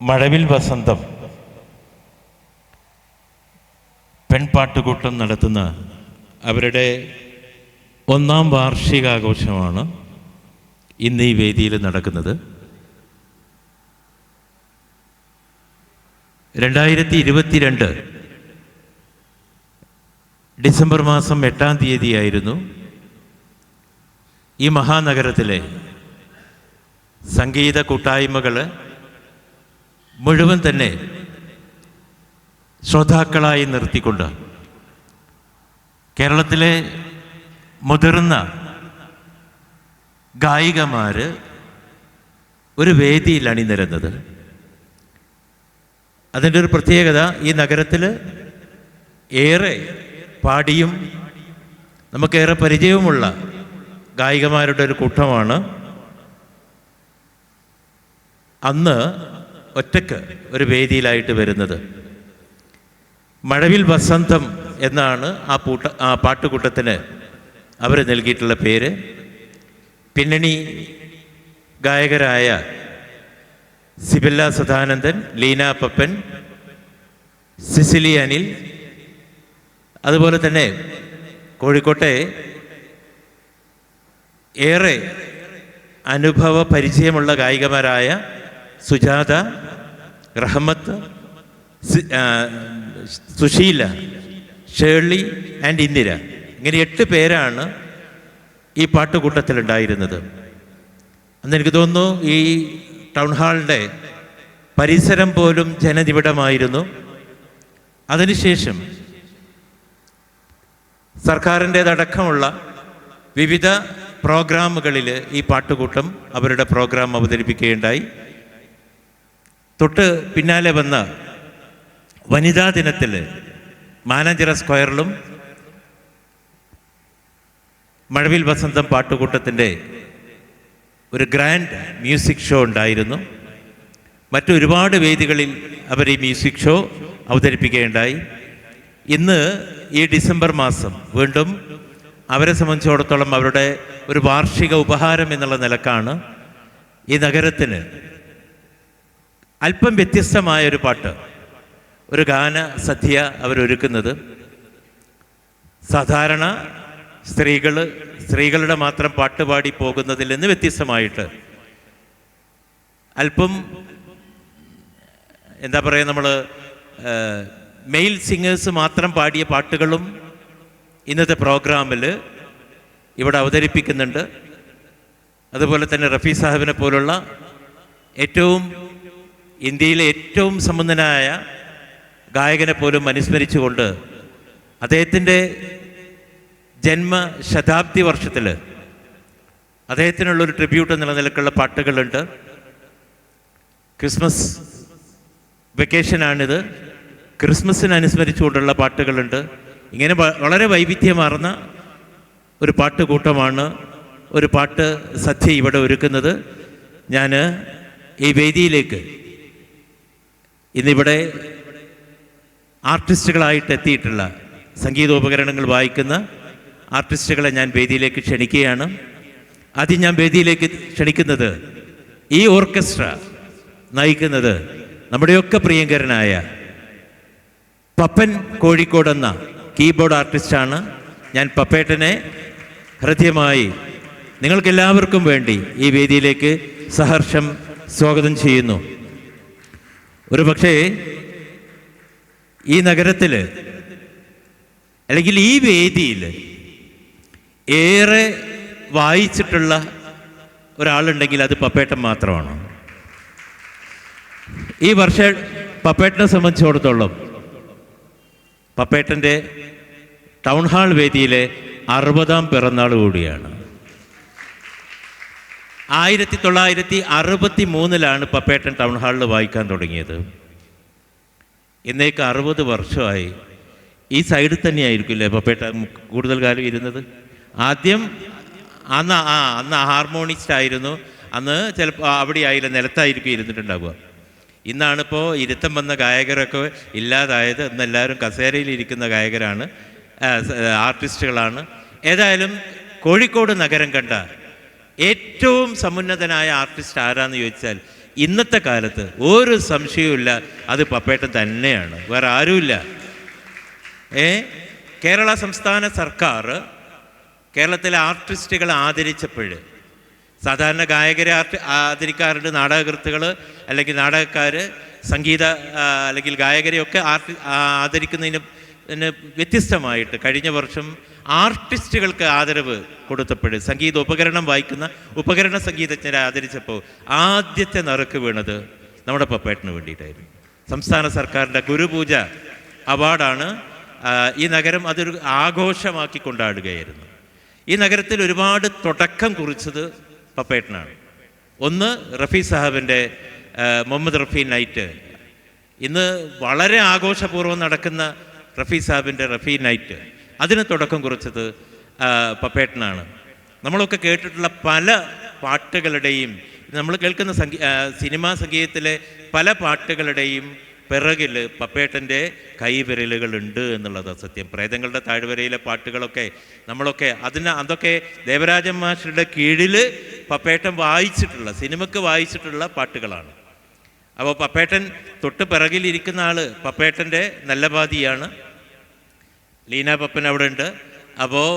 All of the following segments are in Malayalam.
മഴവിൽ വസന്തം. പെൺപാട്ടുകൂട്ടം നടത്തുന്ന അവരുടെ ഒന്നാം വാർഷികാഘോഷമാണ് ഇന്ന് ഈ വേദിയിൽ നടക്കുന്നത്. രണ്ടായിരത്തി ഇരുപത്തിരണ്ട് ഡിസംബർ മാസം എട്ടാം തീയതിയായിരുന്നു ഈ മഹാനഗരത്തിലെ സംഗീത കൂട്ടായ്മകൾ മുഴുവൻ തന്നെ ശ്രോതാക്കളായി നിർത്തിക്കൊണ്ട് കേരളത്തിലെ മുതിർന്ന ഗായികമാർ ഒരു വേദിയിൽ അണിനിരുന്നത്. അതിന്റെ ഒരു പ്രത്യേകത ഈ നഗരത്തിൽ ഏറെ പാടിയും നമുക്കേറെ പരിചയവുമുള്ള ഗായികമാരുടെ ഒരു കൂട്ടമാണ്. അന്ന് ഒറ്റയ്ക്ക് ഒരു വേദിയിലായിട്ട് വരുന്നത്. മഴവിൽ വസന്തം എന്നാണ് ആ പൂട്ട ആ പാട്ടുകൂട്ടത്തിന് അവർ നൽകിയിട്ടുള്ള പേര്. പിന്നണി ഗായകരായ സിബില്ല സദാനന്ദൻ ലീന പപ്പൻ സിസിലി അനിൽ അതുപോലെ തന്നെ കോഴിക്കോട്ടെ ഏറെ അനുഭവ പരിചയമുള്ള ഗായികമാരായ സുജാത റഹ്മത്ത് സുശീല ഷേർലി ആൻഡ് ഇന്ദിര. ഇങ്ങനെ എട്ട് പേരാണ് ഈ പാട്ടുകൂട്ടത്തിലുണ്ടായിരുന്നത്. അന്ന് എനിക്ക് തോന്നുന്നു ഈ ടൗൺ ഹാളിന്റെ പരിസരം പോലും ജനനിബിഡമായിരുന്നു. അതിനുശേഷം സർക്കാരിന്റേതടക്കമുള്ള വിവിധ പ്രോഗ്രാമുകളിൽ ഈ പാട്ടുകൂട്ടം അവരുടെ പ്രോഗ്രാം അവതരിപ്പിക്കുകയുണ്ടായി. തൊട്ട് പിന്നാലെ വന്ന വനിതാ ദിനത്തിൽ മാനാഞ്ചിറ സ്ക്വയറിലും മഴവിൽ വസന്തം പാട്ടുകൂട്ടത്തിന്റെ ഒരു ഗ്രാൻഡ് മ്യൂസിക് ഷോ ഉണ്ടായിരുന്നു. മറ്റൊരുപാട് വേദികളിൽ അവർ ഈ മ്യൂസിക് ഷോ അവതരിപ്പിക്കുകയുണ്ടായി. ഇന്ന് ഈ ഡിസംബർ മാസം വീണ്ടും അവരെ സംബന്ധിച്ചിടത്തോളം അവരുടെ ഒരു വാർഷിക ഉപഹാരം എന്നുള്ള നിലക്കാണ് ഈ നഗരത്തിന് അല്പം വ്യത്യസ്തമായ ഒരു പാട്ട്. ഒരു ഗാന സദ്യ അവരൊരുക്കുന്നത്. സാധാരണ സ്ത്രീകൾ സ്ത്രീകളുടെ മാത്രം പാട്ടുപാടി പോകുന്നതിൽ നിന്ന് വ്യത്യസ്തമായിട്ട്. അല്പം എന്താ പറയുക നമ്മൾ മെയിൽ സിംഗേഴ്സ് മാത്രം പാടിയ പാട്ടുകളും ഇന്നത്തെ പ്രോഗ്രാമിൽ ഇവിടെ അവതരിപ്പിക്കുന്നുണ്ട്. അതുപോലെ തന്നെ റഫീ സാഹിബിനെ പോലുള്ള ഏറ്റവും ഇന്ത്യയിലെ ഏറ്റവും സമ്പന്നനായ ഗായകനെ പോലും അനുസ്മരിച്ചുകൊണ്ട് അദ്ദേഹത്തിന്റെ ജന്മ ശതാബ്ദി വർഷത്തിൽ അദ്ദേഹത്തിനുള്ളൊരു ട്രിബ്യൂട്ട് എന്നുള്ള നിലക്കുള്ള പാട്ടുകളുണ്ട്. ക്രിസ്മസ് വെക്കേഷനാണിത് ക്രിസ്മസിന് അനുസ്മരിച്ചുകൊണ്ടുള്ള പാട്ടുകളുണ്ട്. ഇങ്ങനെ വളരെ വൈവിധ്യമാർന്ന ഒരു പാട്ടുകൂട്ടമാണ് ഒരു പാട്ട് സദ്യ ഇവിടെ ഒരുക്കുന്നത്. ഞാൻ ഈ വേദിയിലേക്ക് ഇന്നിവിടെ ആർട്ടിസ്റ്റുകളായിട്ട് എത്തിയിട്ടുള്ള സംഗീതോപകരണങ്ങൾ വായിക്കുന്ന ആർട്ടിസ്റ്റുകളെ ഞാൻ വേദിയിലേക്ക് ക്ഷണിക്കുകയാണ്. ആദ്യം ഞാൻ വേദിയിലേക്ക് ക്ഷണിക്കുന്നത് ഈ ഓർക്കസ്ട്ര നയിക്കുന്നത് നമ്മുടെയൊക്കെ പ്രിയങ്കരനായ പപ്പൻ കോഴിക്കോട് എന്ന കീബോർഡ് ആർട്ടിസ്റ്റാണ്. ഞാൻ പപ്പേട്ടനെ ഹൃദ്യമായി നിങ്ങൾക്കെല്ലാവർക്കും വേണ്ടി ഈ വേദിയിലേക്ക് സഹർഷം സ്വാഗതം ചെയ്യുന്നു. ഒരു പക്ഷേ ഈ നഗരത്തിൽ അല്ലെങ്കിൽ ഈ വേദിയിൽ ഏറെ വായിച്ചിട്ടുള്ള ഒരാളുണ്ടെങ്കിൽ അത് പപ്പേട്ടൻ മാത്രമാണ്. ഈ വർഷം പപ്പേട്ടനെ സംബന്ധിച്ചിടത്തോളം പപ്പേട്ടന്റെ ടൗൺ ഹാൾ വേദിയിലെ അറുപതാം പിറന്നാൾ കൂടിയാണ്. ആയിരത്തി തൊള്ളായിരത്തി അറുപത്തി മൂന്നിലാണ് പപ്പേട്ടൻ ടൗൺ ഹാളിൽ വായിക്കാൻ തുടങ്ങിയത്. ഇന്നേക്ക് അറുപത് വർഷമായി ഈ സൈഡിൽ തന്നെയായിരിക്കില്ലേ പപ്പേട്ട കൂടുതൽ കാലം ഇരുന്നത്? ആദ്യം അന്ന് ആ അന്ന് ഹാർമോണിസ്റ്റ് ആയിരുന്നു. അന്ന് ചിലപ്പോൾ അവിടെ ആയില്ല നിലത്തായിരിക്കും ഇരുന്നിട്ടുണ്ടാവുക. ഇന്നാണിപ്പോൾ ഇരുത്തം വന്ന ഗായകരൊക്കെ ഇല്ലാതായത് ഇന്ന് എല്ലാവരും കസേരയിൽ ഇരിക്കുന്ന ഗായകരാണ് ആർട്ടിസ്റ്റുകളാണ് ഏതായാലും കോഴിക്കോട് നഗരം കണ്ട ഏറ്റവും സമുന്നതനായ ആർട്ടിസ്റ്റ് ആരാന്ന് ചോദിച്ചാൽ ഇന്നത്തെ കാലത്ത് ഒരു സംശയവുമില്ല അത് പപ്പേട്ടൻ തന്നെയാണ്. വേറെ ആരുമില്ല. ഏ? കേരള സംസ്ഥാന സർക്കാർ കേരളത്തിലെ ആർട്ടിസ്റ്റുകളെ ആദരിച്ചപ്പോൾ സാധാരണ ഗായകരെ ആർട്ടി ആദരിക്കാറുണ്ട് നാടകകൃത്തുകൾ അല്ലെങ്കിൽ നാടകക്കാർ സംഗീത അല്ലെങ്കിൽ ഗായകരെയൊക്കെ ആർട്ടി ആദരിക്കുന്നതിന് വ്യത്യസ്തമായിട്ട് കഴിഞ്ഞ വർഷം ആർട്ടിസ്റ്റുകൾക്ക് ആദരവ് കൊടുത്തപ്പോൾ സംഗീത ഉപകരണം വായിക്കുന്ന ഉപകരണ സംഗീതജ്ഞരെ ആദരിച്ചപ്പോൾ ആദ്യത്തെ നറുക്ക് വീണത് നമ്മുടെ പപ്പേട്ടന് വേണ്ടിയിട്ടായിരുന്നു. സംസ്ഥാന സർക്കാരിന്റെ ഗുരുപൂജ അവാർഡാണ് ഈ നഗരം അതൊരു ആഘോഷമാക്കി കൊണ്ടാടുകയായിരുന്നു. ഈ നഗരത്തിൽ ഒരുപാട് തുടക്കം കുറിച്ചത് പപ്പേട്ടനാണ്. ഒന്ന് റഫീ സാഹബിന്റെ മുഹമ്മദ് റഫീ നൈറ്റ്. ഇന്ന് വളരെ ആഘോഷപൂർവം നടക്കുന്ന റഫീ സാഹിബിന്റെ റഫീ നൈറ്റ്. അതിന് തുടക്കം കുറിച്ചത് പപ്പേട്ടനാണ്. നമ്മളൊക്കെ കേട്ടിട്ടുള്ള പല പാട്ടുകളുടെയും നമ്മൾ കേൾക്കുന്ന സംഗീ സിനിമാ സംഗീതത്തിലെ പല പാട്ടുകളുടെയും പിറകിൽ പപ്പേട്ടന്റെ കൈവിരലുകളുണ്ട് എന്നുള്ളത് സത്യം. പ്രേതങ്ങളുടെ താഴ്വരയിലെ പാട്ടുകളൊക്കെ നമ്മളൊക്കെ അതിന് അതൊക്കെ ദേവരാജൻ മാസ്റ്ററുടെ കീഴിൽ പപ്പേട്ടൻ വായിച്ചിട്ടുള്ള സിനിമയ്ക്ക് വായിച്ചിട്ടുള്ള പാട്ടുകളാണ്. അപ്പോൾ പപ്പേട്ടൻ തൊട്ട് പിറകിലിരിക്കുന്ന ആൾ പപ്പേട്ടന്റെ നല്ല പാതിയാണ്. ലീന പപ്പൻ അവിടെ ഉണ്ട്. അപ്പോൾ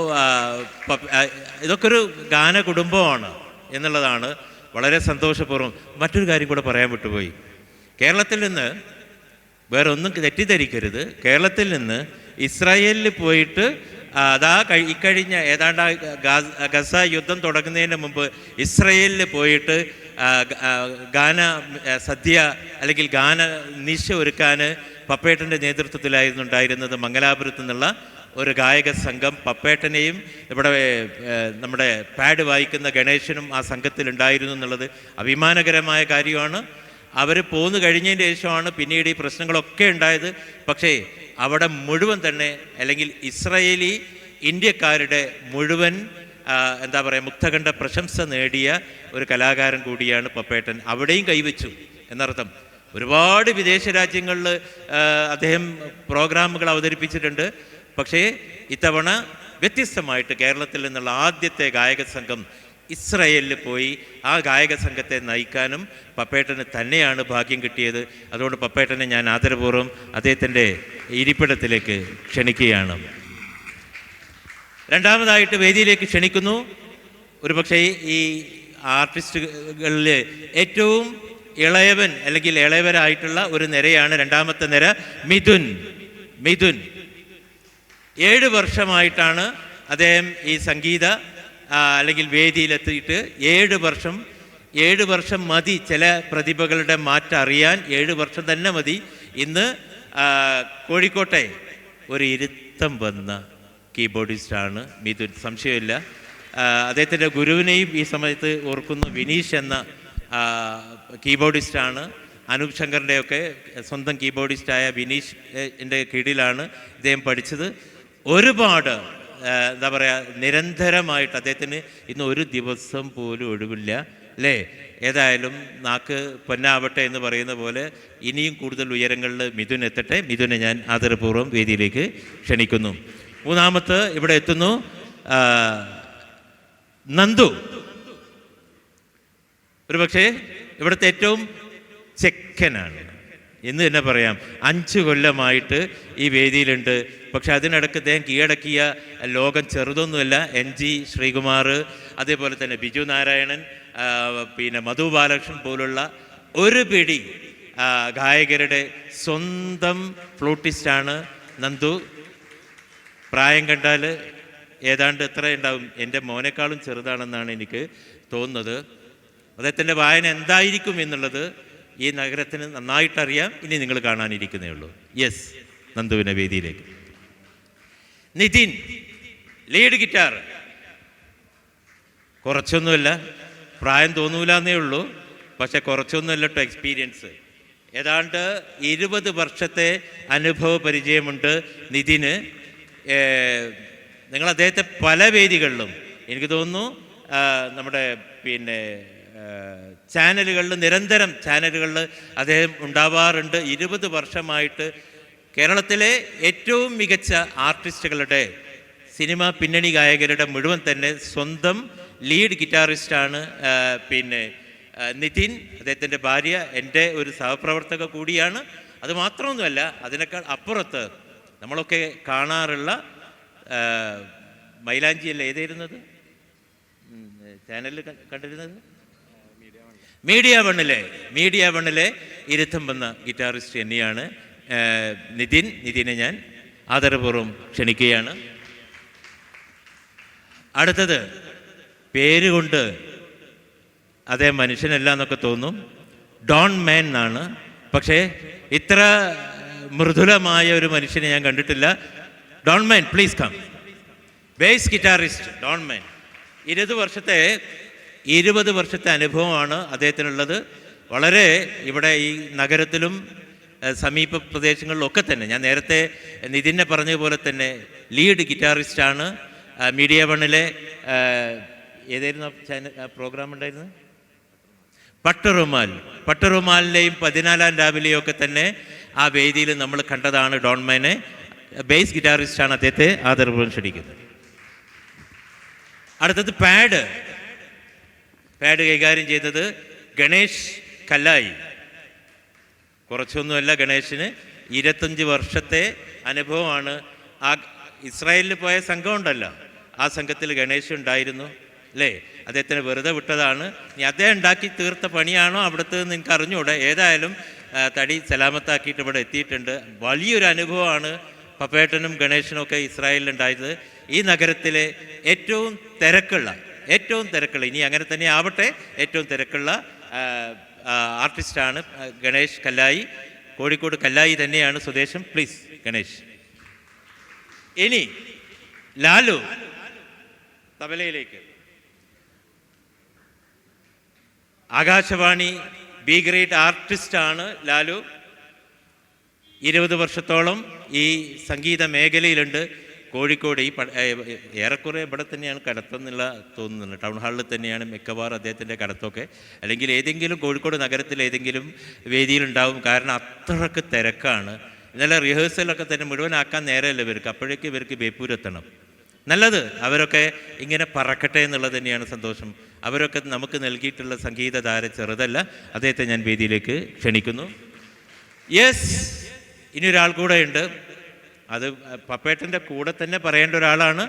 ഇതൊക്കെ ഒരു ഗാന കുടുംബമാണ് എന്നുള്ളതാണ് വളരെ സന്തോഷപൂർവം മറ്റൊരു കാര്യം കൂടെ പറയാൻ വിട്ടുപോയി. കേരളത്തിൽ നിന്ന് വേറെ ഒന്നും തെറ്റിദ്ധരിക്കരുത്. കേരളത്തിൽ നിന്ന് ഇസ്രായേലിൽ പോയിട്ട് അതാ കഴി ഇക്കഴിഞ്ഞ ഏതാണ്ട് ഗസ യുദ്ധം തുടങ്ങുന്നതിന് മുമ്പ് ഇസ്രയേലിൽ പോയിട്ട് ഗാന സദ്യ അല്ലെങ്കിൽ ഗാന നിശ ഒരുക്കാൻ പപ്പേട്ടന്റെ നേതൃത്വത്തിലായിരുന്നു ഉണ്ടായിരുന്നത് മംഗലാപുരത്ത് നിന്നുള്ള ഒരു ഗായക സംഘം. പപ്പേട്ടനെയും ഇവിടെ നമ്മുടെ പാഡ് വായിക്കുന്ന ഗണേശനും ആ സംഘത്തിലുണ്ടായിരുന്നു എന്നുള്ളത് അഭിമാനകരമായ കാര്യമാണ്. അവർ പോന്നു കഴിഞ്ഞതിന് ശേഷമാണ് പിന്നീട് ഈ പ്രശ്നങ്ങളൊക്കെ ഉണ്ടായത്. പക്ഷേ അവിടെ മുഴുവൻ തന്നെ അല്ലെങ്കിൽ ഇസ്രയേലി ഇന്ത്യക്കാരുടെ മുഴുവൻ എന്താ പറയുക മുക്തകണ്ഠ പ്രശംസ നേടിയ ഒരു കലാകാരൻ കൂടിയാണ് പപ്പേട്ടൻ. അവിടെയും കൈവച്ചു എന്നർത്ഥം. ഒരുപാട് വിദേശ രാജ്യങ്ങളിൽ അദ്ദേഹം പ്രോഗ്രാമുകൾ അവതരിപ്പിച്ചിട്ടുണ്ട്. പക്ഷേ ഇത്തവണ വ്യത്യസ്തമായിട്ട് കേരളത്തിൽ നിന്നുള്ള ആദ്യത്തെ ഗായക സംഘം ഇസ്രയേലിൽ പോയി ആ ഗായക സംഘത്തെ നയിക്കാനും പപ്പേട്ടന് തന്നെയാണ് ഭാഗ്യം കിട്ടിയത്. അതുകൊണ്ട് പപ്പേട്ടനെ ഞാൻ ആദരപൂർവം അദ്ദേഹത്തിന്റെ ഇരിപ്പിടത്തിലേക്ക് ക്ഷണിക്കുകയാണ്. രണ്ടാമതായിട്ട് വേദിയിലേക്ക് ക്ഷണിക്കുന്നു. ഒരുപക്ഷേ ഈ ആർട്ടിസ്റ്റുകളിൽ ഏറ്റവും ഇളയവൻ അല്ലെങ്കിൽ ഇളയവരായിട്ടുള്ള ഒരു നിരയാണ് രണ്ടാമത്തെ നിര മിഥുൻ. മിഥുൻ. ഏഴ് വർഷമായിട്ടാണ് അദ്ദേഹം ഈ സംഗീത അല്ലെങ്കിൽ വേദിയിലെത്തിയിട്ട് ഏഴ് വർഷം ഏഴ് വർഷം മതി ചില പ്രതിഭകളുടെ മാറ്റം അറിയാൻ ഏഴ് വർഷം തന്നെ മതി. ഇന്ന് കോഴിക്കോട്ടെ ഒരു ഇരുത്തം വന്ന കീബോർഡിസ്റ്റാണ് മിഥുൻ. സംശയമില്ല. അദ്ദേഹത്തിന്റെ ഗുരുവിനെയും ഈ സമയത്ത് ഓർക്കുന്നു വിനീഷ് എന്ന കീബോർഡിസ്റ്റാണ്. അനൂപ് ശങ്കറിന്റെയൊക്കെ സ്വന്തം കീബോർഡിസ്റ്റായ വിനീഷ് എന്റെ കീഴിലാണ് ഇദ്ദേഹം പഠിച്ചത്. ഒരുപാട് എന്താ പറയുക നിരന്തരമായിട്ട് അദ്ദേഹത്തിന് ഇന്ന് ഒരു ദിവസം പോലും ഒഴിവില്ല അല്ലേ? ഏതായാലും നാക്ക് പൊന്നാവട്ടെ എന്ന് പറയുന്ന പോലെ ഇനിയും കൂടുതൽ ഉയരങ്ങളിൽ മിഥുൻ എത്തട്ടെ. മിഥുനെ ഞാൻ ആദരപൂർവം വേദിയിലേക്ക് ക്ഷണിക്കുന്നു. മൂന്നാമത്ത് ഇവിടെ എത്തുന്നു നന്ദു. ഒരു പക്ഷേ ഇവിടുത്തെ ഏറ്റവും ചെക്കനാണ്. എന്ന് തന്നെ പറയാം. അഞ്ച് കൊല്ലമായിട്ട് ഈ വേദിയിലുണ്ട്. പക്ഷെ അതിനിടയ്ക്ക് അദ്ദേഹം കീഴടക്കിയ ലോകം ചെറുതൊന്നുമല്ല എൻ ജി ശ്രീകുമാർ അതേപോലെ തന്നെ ബിജു നാരായണൻ പിന്നെ മധു ബാലകൃഷ്ണൻ പോലുള്ള ഒരു പിടി ഗായകരുടെ സ്വന്തം ഫ്ലൂട്ടിസ്റ്റാണ് നന്ദു. പ്രായം കണ്ടാൽ ഏതാണ്ട് എത്ര ഉണ്ടാവും എന്റെ മോനേക്കാളും ചെറുതാണെന്നാണ് എനിക്ക് തോന്നുന്നത്. അദ്ദേഹത്തിന്റെ വായന എന്തായിരിക്കും എന്നുള്ളത് ഈ നഗരത്തിന് നന്നായിട്ടറിയാം. ഇനി നിങ്ങൾ കാണാനിരിക്കുന്നേ ഉള്ളൂ. യെസ് നന്ദുവിനെ വേദിയിലേക്ക്. നിതിൻ ലീഡ് ഗിറ്റാർ കുറച്ചൊന്നുമല്ല പ്രായം തോന്നൂല എന്നേ ഉള്ളൂ. പക്ഷെ കുറച്ചൊന്നുമല്ല കേട്ടോ എക്സ്പീരിയൻസ് ഏതാണ്ട് ഇരുപത് വർഷത്തെ അനുഭവ പരിചയമുണ്ട് നിതിന്. നിങ്ങൾ അദ്ദേഹത്തെ പല വേദികളിലും എനിക്ക് തോന്നുന്നു നമ്മുടെ പിന്നെ ചാനലുകളിൽ നിരന്തരം ചാനലുകളിൽ അദ്ദേഹം ഉണ്ടാവാറുണ്ട്. ഇരുപത് വർഷമായിട്ട് കേരളത്തിലെ ഏറ്റവും മികച്ച ആർട്ടിസ്റ്റുകളുടെ സിനിമ പിന്നണി ഗായകരുടെ മുഴുവൻ തന്നെ സ്വന്തം ലീഡ് ഗിറ്റാറിസ്റ്റാണ് പിന്നെ നിതിൻ അദ്ദേഹത്തിന്റെ ഭാര്യ എന്റെ ഒരു സഹപ്രവർത്തക കൂടിയാണ്. അത് മാത്രമൊന്നുമല്ല അതിനേക്കാൾ അപ്പുറത്ത് നമ്മളൊക്കെ കാണാറുള്ള മൈലാഞ്ചിയല്ല ഏതായിരുന്നത് ചാനലിൽ കണ്ടിരുന്നത്? മീഡിയ വണ്ണിലെ മീഡിയ വണ്ണിലെ ഇരുത്തം വന്ന ഗിറ്റാറിസ്റ്റ് തന്നെയാണ് ആ, നിതിൻ. നിതിനെ ഞാൻ ആദരപൂർവം ക്ഷണിക്കുകയാണ്. അടുത്തത് പേരുകൊണ്ട് അതേ മനുഷ്യനല്ല എന്നൊക്കെ തോന്നും. ഡോൺ മാൻ എന്നാണ്. പക്ഷേ ഇത്ര മൃദുലമായ ഒരു മനുഷ്യനെ ഞാൻ കണ്ടിട്ടില്ല. Don Man please come. Bass guitarist Don Man. ഇരുപത് വർഷത്തെ ഇരുപത് വർഷത്തെ അനുഭവമാണ് അദ്ദേഹത്തിനുള്ളത്. വളരെ ഇവിടെ ഈ നഗരത്തിലും സമീപ പ്രദേശങ്ങളിലൊക്കെ തന്നെ. ഞാൻ നേരത്തെ നിതിനെ പറഞ്ഞതുപോലെ തന്നെ ലീഡ് ഗിറ്റാറിസ്റ്റാണ്. മീഡിയ വണ്ണിലെ ഏതായിരുന്നു ചാനൽ പ്രോഗ്രാം ഉണ്ടായിരുന്നത്? പട്ടറുമാൽ. പട്ടറുമാലിന്റെയും പതിനാലാം രാവിലെയും ഒക്കെ തന്നെ ആ വേദിയിൽ നമ്മൾ കണ്ടതാണ് ഡോൺമാനെ ബേസ് ഗിറ്റാറിസ്റ്റാണ് അദ്ദേഹത്തെ ആദരപൂർവം ക്ഷണിക്കുന്നത് അടുത്തത് പാഡ്. പാഡ് കൈകാര്യം ചെയ്തത് ഗണേഷ് കല്ലായി. കുറച്ചൊന്നുമല്ല ഗണേഷിന് ഇരുപത്തഞ്ച് വർഷത്തെ അനുഭവമാണ്. ആ ഇസ്രായേലിൽ പോയ സംഘം ഉണ്ടല്ലോ ആ സംഘത്തിൽ ഗണേഷ് ഉണ്ടായിരുന്നു അല്ലേ? അദ്ദേഹത്തിന് വെറുതെ വിട്ടതാണ്. ഇനി അദ്ദേഹം ഉണ്ടാക്കി തീർത്ത പണിയാണോ അവിടുത്തെ നിങ്ങൾക്ക് അറിഞ്ഞൂടെ. ഏതായാലും തടി സലാമത്താക്കിയിട്ട് ഇവിടെ എത്തിയിട്ടുണ്ട്. വലിയൊരു അനുഭവമാണ് പപ്പേട്ടനും ഗണേശനും ഒക്കെ ഇസ്രായേലിൽ ഇസ്രായേലിലുണ്ടായത് ഈ നഗരത്തിലെ ഏറ്റവും തിരക്കുള്ള ഏറ്റവും തിരക്കുള്ള ഇനി അങ്ങനെ തന്നെ ആവട്ടെ ഏറ്റവും തിരക്കുള്ള ആർട്ടിസ്റ്റാണ് ഗണേഷ് കല്ലായി കോഴിക്കോട് കല്ലായി തന്നെയാണ് സ്വദേശം. പ്ലീസ് ഗണേഷ്. ഇനി ലാലു തബലയിലേക്ക്. ആകാശവാണി ബി ഗ്രേഡ് ആർട്ടിസ്റ്റാണ് ലാലു. ഇരുപത് വർഷത്തോളം ഈ സംഗീത മേഖലയിലുണ്ട്. കോഴിക്കോട് ഈ ഏറെക്കുറെ ഇവിടെ തന്നെയാണ് കടത്തെന്നുള്ള തോന്നുന്നുണ്ട്. ടൗൺ ഹാളിൽ തന്നെയാണ് മിക്കവാറും അദ്ദേഹത്തിന്റെ കടത്തൊക്കെ. അല്ലെങ്കിൽ ഏതെങ്കിലും കോഴിക്കോട് നഗരത്തിൽ ഏതെങ്കിലും വേദിയിലുണ്ടാവും കാരണം അത്രയ്ക്ക് തിരക്കാണ്. ഇന്നലെ റിഹേഴ്സലൊക്കെ തന്നെ മുഴുവനാക്കാൻ നേരമല്ല ഇവർക്ക്. അപ്പോഴേക്ക് ഇവർക്ക് ബേപ്പൂരെത്തണം നല്ലത്. അവരൊക്കെ ഇങ്ങനെ പറക്കട്ടെ എന്നുള്ളത് തന്നെയാണ് സന്തോഷം. അവരൊക്കെ നമുക്ക് നൽകിയിട്ടുള്ള സംഗീതധാര ചെറുതല്ല. അദ്ദേഹത്തെ ഞാൻ വേദിയിലേക്ക് ക്ഷണിക്കുന്നു. യെസ് ഇനി ഒരാൾ കൂടെ ഉണ്ട്. അത് പപ്പേട്ടന്റെ കൂടെ തന്നെ പറയേണ്ട ഒരാളാണ്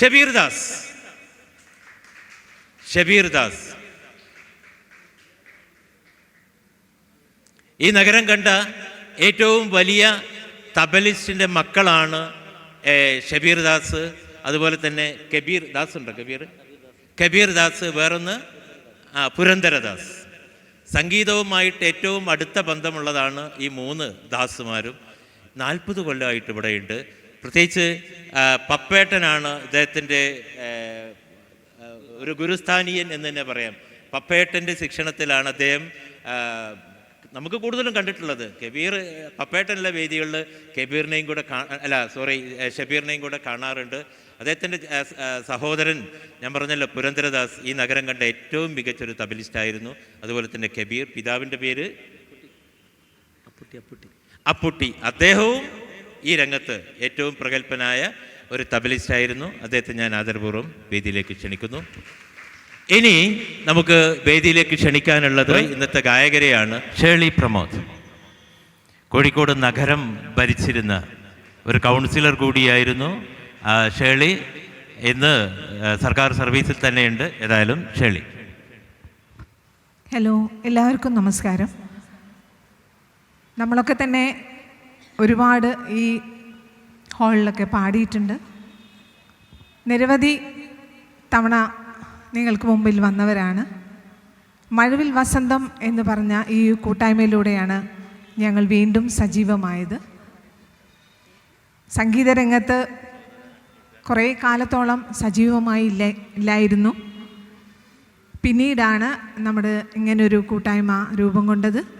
ഷബീർ ദാസ്. ഷബീർ ദാസ്. ഈ നഗരം കണ്ട ഏറ്റവും വലിയ തബലിസ്റ്റിന്റെ മക്കളാണ് ഷബീർ ദാസ് അതുപോലെ തന്നെ കബീർ ദാസ് ഉണ്ടോ കബീർ? കബീർ ദാസ് വേറൊന്ന് ആ പുരന്ദരദാസ് സംഗീതവുമായിട്ട് ഏറ്റവും അടുത്ത ബന്ധമുള്ളതാണ് ഈ മൂന്ന് ദാസുമാരും. നാൽപ്പത് കൊല്ലമായിട്ട് ഇവിടെയുണ്ട്. പ്രത്യേകിച്ച് പപ്പേട്ടനാണ് ഇദ്ദേഹത്തിന്റെ ഒരു ഗുരുസ്ഥാനീയൻ എന്ന് തന്നെ പറയാം. പപ്പേട്ടന്റെ ശിക്ഷണത്തിലാണ് അദ്ദേഹം നമുക്ക് കൂടുതലും കണ്ടിട്ടുള്ളത്. കബീർ പപ്പേട്ടനുള്ള വേദികളിൽ കബീറിനെയും കൂടെ അല്ല സോറി ഷബീറിനെയും കൂടെ കാണാറുണ്ട്. അദ്ദേഹത്തിന്റെ സഹോദരൻ ഞാൻ പറഞ്ഞല്ലോ പുരന്ദരദാസ് ഈ നഗരം കണ്ട ഏറ്റവും മികച്ചൊരു തബലിസ്റ്റായിരുന്നു. അതുപോലെ തന്നെ കബീർ പിതാവിന്റെ പേര്? അപ്പുട്ടി അപ്പുട്ടി. അദ്ദേഹവും ഈ രംഗത്ത് ഏറ്റവും പ്രഗത്ഭനായ ഒരു തബലിസ്റ്റ് ആയിരുന്നു അദ്ദേഹത്തെ ഞാൻ ആദരപൂർവം വേദിയിലേക്ക് ക്ഷണിക്കുന്നു. ഇനി നമുക്ക് വേദിയിലേക്ക് ക്ഷണിക്കാനുള്ളത് ഇന്നത്തെ ഗായകരെയാണ് ഷേളി പ്രമോദ്. കോഴിക്കോട് നഗരം ഭരിച്ചിരുന്ന ഒരു കൗൺസിലർ കൂടിയായിരുന്നു ഷേളി. ഇന്ന് സർക്കാർ സർവീസിൽ തന്നെയുണ്ട്. ഏതായാലും ഷേളി. ഹലോ എല്ലാവർക്കും നമസ്കാരം. നമ്മളൊക്കെ തന്നെ ഒരുപാട് ഈ ഹാളിലൊക്കെ പാടിയിട്ടുണ്ട്. നിരവധി തവണ നിങ്ങൾക്ക് മുമ്പിൽ വന്നവരാണ്. മഴവിൽ വസന്തം എന്ന് പറഞ്ഞ ഈ കൂട്ടായ്മയിലൂടെയാണ് ഞങ്ങൾ വീണ്ടും സജീവമായത്. സംഗീതരംഗത്ത് കുറേ കാലത്തോളം സജീവമായി ഇല്ല ഇല്ലായിരുന്നു. പിന്നീടാണ് നമ്മുടെ ഇങ്ങനൊരു കൂട്ടായ്മ രൂപം കൊണ്ടത്.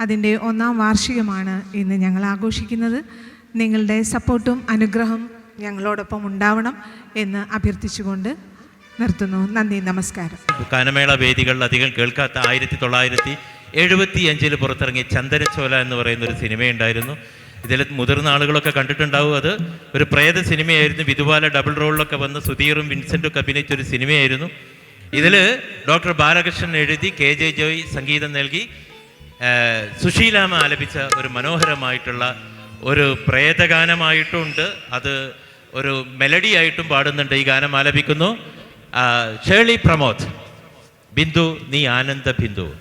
അതിന്റെ ഒന്നാം വാർഷികമാണ് ഇന്ന് ഞങ്ങൾ ആഘോഷിക്കുന്നത്. നിങ്ങളുടെ സപ്പോർട്ടും അനുഗ്രഹം ഞങ്ങളോടൊപ്പം ഉണ്ടാവണം എന്ന് അഭ്യർത്ഥിച്ചുകൊണ്ട് നിർത്തുന്നു. നന്ദി നമസ്കാരം. ഗാനമേള വേദികളിൽ അധികം കേൾക്കാത്ത ആയിരത്തി തൊള്ളായിരത്തി എഴുപത്തി അഞ്ചിൽ പുറത്തിറങ്ങിയ ചന്ദനച്ചോല എന്ന് പറയുന്ന ഒരു സിനിമയുണ്ടായിരുന്നു ഇതിൽ മുതിർന്ന ആളുകളൊക്കെ കണ്ടിട്ടുണ്ടാവും. അത് ഒരു പ്രേത സിനിമയായിരുന്നു. വിധുപാല ഡബിൾ റോളിലൊക്കെ വന്ന് സുധീറും വിൻസെന്റും ഒക്കെ അഭിനയിച്ച ഒരു സിനിമയായിരുന്നു. ഇതിൽ ഡോക്ടർ ബാലകൃഷ്ണൻ എഴുതി കെ ജെ ജോയ് സംഗീതം നൽകി. ആ, സുശീലാമ്മ ആലപിച്ച ഒരു മനോഹരമായിട്ടുള്ള ഒരു പ്രേതഗാനമായിട്ടുണ്ട്. അത് ഒരു മെലഡി ആയിട്ടും പാടുന്നുണ്ട്. ഈ ഗാനം ആലപിക്കുന്നു. ഷേളി പ്രമോദ് ബിന്ദു നീ ആനന്ദ ബിന്ദു.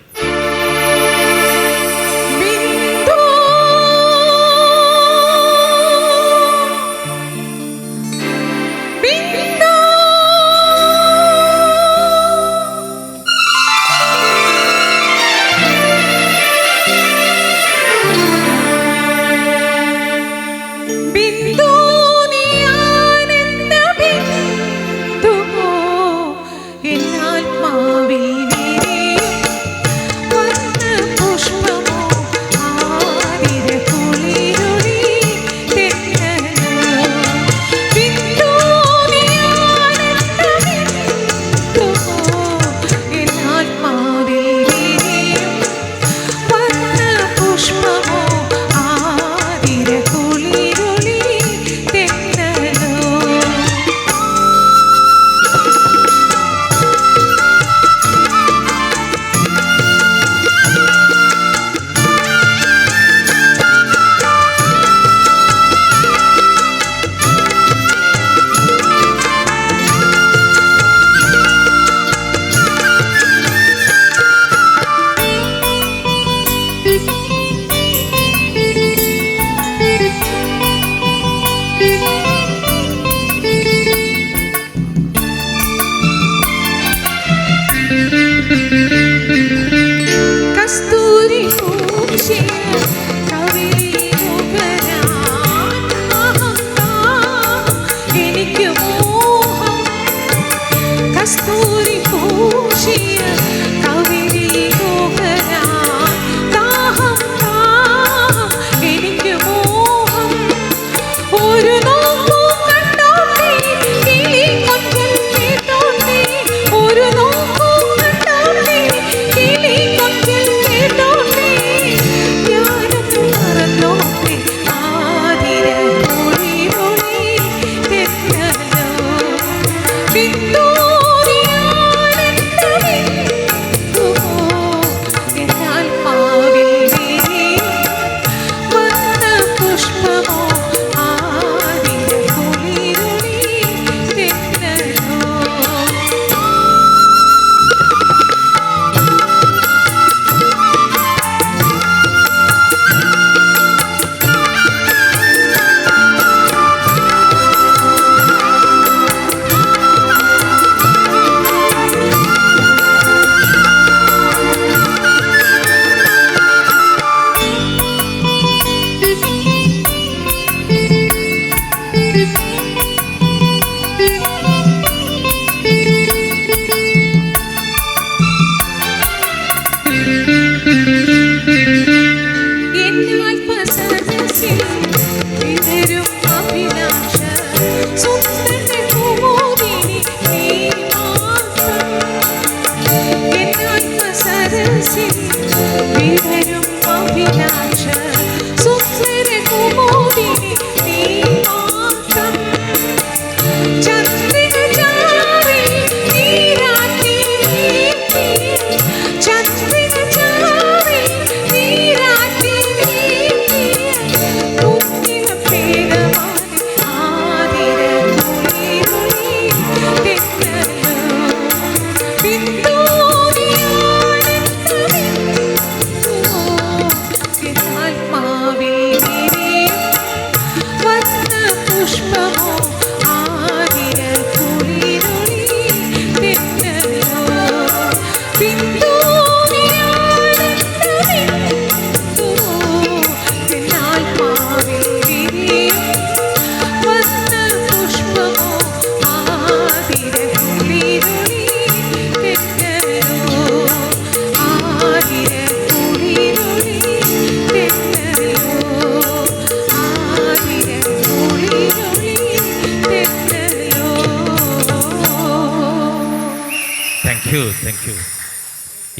യു താങ്ക് യു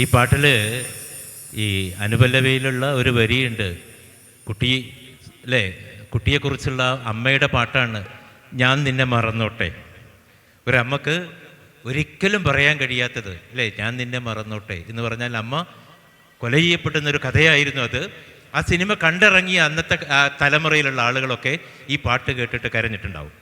ഈ പാട്ടിൽ ഈ അനുപല്ലവയിലുള്ള ഒരു വരിയുണ്ട്. കുട്ടി അല്ലേ കുട്ടിയെക്കുറിച്ചുള്ള അമ്മയുടെ പാട്ടാണ് ഞാൻ നിന്നെ മറന്നോട്ടെ. ഒരമ്മക്ക് ഒരിക്കലും പറയാൻ കഴിയാത്തത് അല്ലേ ഞാൻ നിന്നെ മറന്നോട്ടെ എന്ന് പറഞ്ഞാൽ അമ്മ കൊല ചെയ്യപ്പെടുന്ന ഒരു കഥയായിരുന്നു അത്. ആ സിനിമ കണ്ടിറങ്ങിയ അന്നത്തെ തലമുറയിലുള്ള ആളുകളൊക്കെ ഈ പാട്ട് കേട്ടിട്ട് കരഞ്ഞിട്ടുണ്ടാവും.